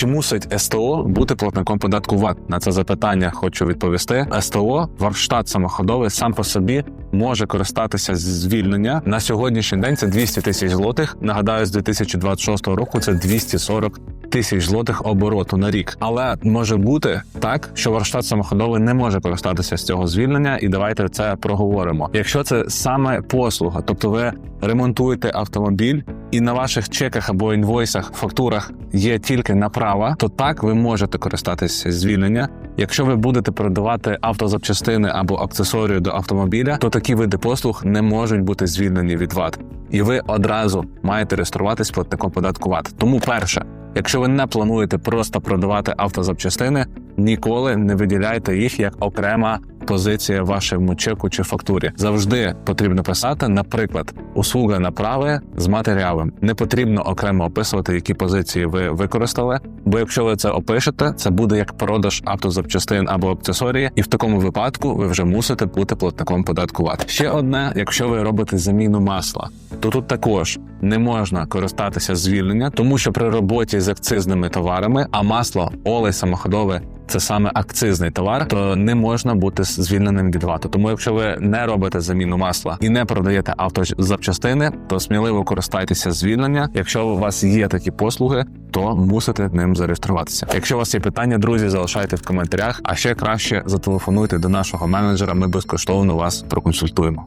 Чи мусить СТО бути платником податку ВАТ? На це запитання хочу відповісти. СТО Варштат самоходовий сам по собі може користатися звільнення на сьогоднішній день. Це 200 тисяч злотих. Нагадаю, з 2026 року це 240 тисяч злотих обороту на рік. Але може бути так, що Варштат самоходовий не може користатися з цього звільнення, і давайте це проговоримо. Якщо це саме послуга, тобто ви ремонтуєте автомобіль, і на ваших чеках або інвойсах, фактурах є тільки направа, то так ви можете користатися звільнення. Якщо ви будете продавати автозапчастини або аксесорію до автомобіля, то такі види послуг не можуть бути звільнені від ВАТ. І ви одразу маєте реєструватись платником податку ВАТ. Тому перше, якщо ви не плануєте просто продавати автозапчастини, ніколи не виділяйте їх як окрема позиція вашому чеку чи фактурі. Завжди потрібно писати, наприклад, услуга направи з матеріалом. Не потрібно окремо описувати, які позиції ви використали. Бо якщо ви це опишете, це буде як продаж автозапчастин або аксесорії, і в такому випадку ви вже мусите бути платником податку ВАТ. Ще одне, якщо ви робите заміну масла, то тут також не можна користатися звільнення, тому що при роботі з акцизними товарами, а масло олей самоходове. Це саме акцизний товар, то не можна бути звільненим від вату. Тому, якщо ви не робите заміну масла і не продаєте автозапчастини, то сміливо користайтеся звільнення. Якщо у вас є такі послуги, то мусите ним зареєструватися. Якщо у вас є питання, друзі, залишайте в коментарях. А ще краще зателефонуйте до нашого менеджера. Ми безкоштовно вас проконсультуємо.